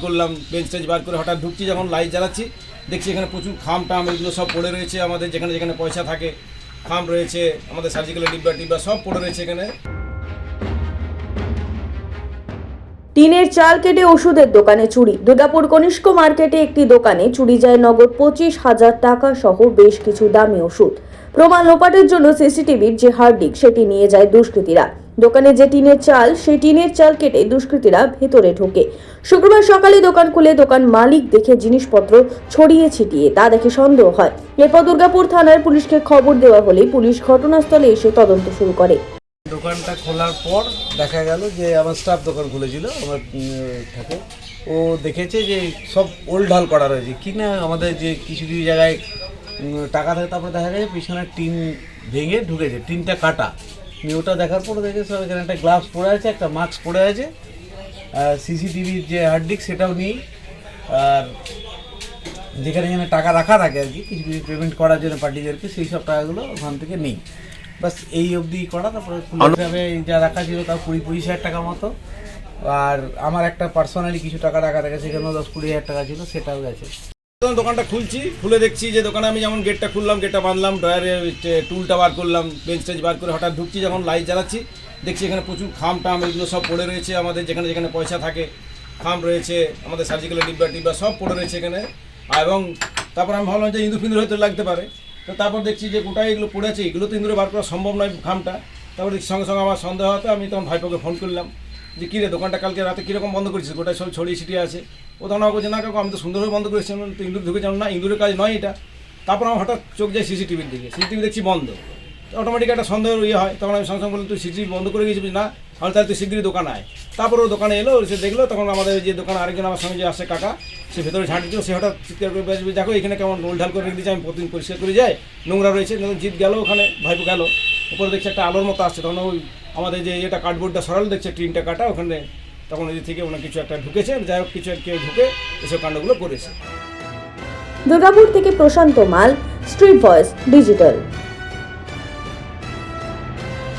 করলাম bench trench বার করে হঠাৎ ঢুকছি, যখন লাইট জ্বালাচ্ছি, দেখছি এখানে প্রচুর খাম টাম, এগুলো সব পড়ে রয়েছে আমাদের, যেখানে যেখানে পয়সা থাকে, খাম রয়েছে, আমাদের সার্জিক্যাল ডিব্বা টিব্বা সব পড়ে রয়েছে এখানে। টিনের চাল কেটে ওষুধের দোকানে চুরি। দুর্গাপুর কনিষ্ক মার্কেটে একটি দোকানে চুরি যায় নগদ পঁচিশ হাজার টাকা সহ বেশ কিছু দামি ওষুধ। প্রমাণ লোপাটের জন্য সিসিটিভির যে হার্ড ডিস্ক, সেটি নিয়ে যায় দুষ্কৃতীরা। দোকানে যে টিনের চাল, সেই টিনের চাল কেটে দুষ্কৃতীরা ভেতরে ঢোকে। শুক্রবার সকালে দোকান খুলে দোকান মালিক দেখে জিনিসপত্র ছড়িয়ে ছিটিয়ে, তা দেখে সন্দেহ হয়। এরপর দুর্গাপুর থানার পুলিশকে খবর দেওয়া হলে পুলিশ ঘটনাস্থলে এসে তদন্ত শুরু করে। দোকানটা খোলার পর দেখা গেল যে আমার স্টাফ দোকান খুলেছিল, আমার ঠাকুর। ও দেখেছে যে সব ওল্ড ঢাল করা রয়েছে। কি না আমাদের যে কিছু কিছু জায়গায় টাকা থাকে, তারপরে দেখা গেছে পিছনে টিন ভেঙে ঢুকেছে, টিনটা কাটা। নিয়ে ওটা দেখার পরে দেখে সব এখানে একটা গ্লাভস পরে আছে একটা মাস্ক পরে আছে আর সিসিটিভির যে হার্ড ডিস্ক সেটাও নেই। আর যেখানে যেখানে টাকা রাখা থাকে আর কি কিছু কিছু পেমেন্ট করার জন্য পার্টিদেরকে সেই সব টাকাগুলো ওখান থেকে নেই। বাস এই অবধি করা তারপরে যাবে যা রাখা ছিল তার কুড়ি পঁচিশ হাজার টাকা মতো। আর আমার একটা পার্সোনালি কিছু টাকা রাখা থাকে সেখানেও দশ কুড়ি হাজার টাকা ছিল সেটাও গেছে। দোকানটা খুলছি, খুলে দেখছি যে দোকানে আমি যেমন গেটটা খুললাম গেটটা বাঁধলাম ডয়ারে টুলটা বার করলাম বেঞ্চ টেঞ্চ বার করে হঠাৎ ঢুকছি, যখন লাইট জ্বালাচ্ছি, দেখছি এখানে প্রচুর খাম টাম এগুলো সব পড়ে রয়েছে আমাদের, যেখানে যেখানে পয়সা থাকে, খাম রয়েছে, আমাদের সার্জিক্যাল ডিব্বা টিব্বা সব পড়ে রয়েছে এখানে। এবং তারপর আমি ভাবলাম যে ইঁদুর ফিন্দুর হয়তো লাগতে পারে। তো তারপর দেখছি যে গোটাই এগুলো পড়ে আছে, এগুলো তো ইঁদুরে বার করা সম্ভব নয় খামটা। তারপর দেখছি সঙ্গে সঙ্গে আমার সন্দেহ হতে আমি তখন ভাইপোকে ফোন করলাম। যে কী রে দোকানটা কালকে রাতে কীরকম বন্ধ করেছিস? গোটাই সব ছড়িয়ে ছিটিয়ে আছে। ও তখন আমাকে বলছে না কাকু আমি তো সুন্দরভাবে বন্ধ করেছি তো ইঁদুর ঢুকে যান না ইঁদুরের কাজ নয় এটা। তারপর আমার হঠাৎ চোখ যায় সিসিটিভির দিকে। সিসিটিভি দেখছি বন্ধ। অটোমেটিক একটা সন্দেহ ইয়ে হয়। তখন আমি সঙ্গে সঙ্গে বললাম তুই সিসিটিভি বন্ধ করে গেছিস না তাহলে তাহলে তুই শীঘ্রই দোকান আয়। তারপর ও দোকানে এলো সে দেখল তখন আমাদের যে দোকানে আরেকজন আমার সঙ্গে যে আসে কাকা সে ভেতরে ঝাঁট দিল সে হঠাৎ চিৎকার করে বলছে, দেখো এখানে কেমন ঢাল করে রেখে দিয়েছে আমি প্রতিদিন পরিষ্কার করে যাই নোংরা রয়েছে। জিত গেল ওখানে ভাইপো গেল। উপরে দেখছি একটা আলোর মতো আসছে, তখন ওই আমাদের যে এটা কার্ডবোর্ডটা সরাল, দেখছে টিনটা কাটা, ওখানে তখন ওই থেকে ওনার কিছু একটা ঢুকেছে, যাই হোক কিছু কেউ ঢুকে এসব কাণ্ডগুলো করেছে। দুর্গাপুর থেকে প্রশান্ত মাল স্ট্রিট ভয়েস ডিজিটাল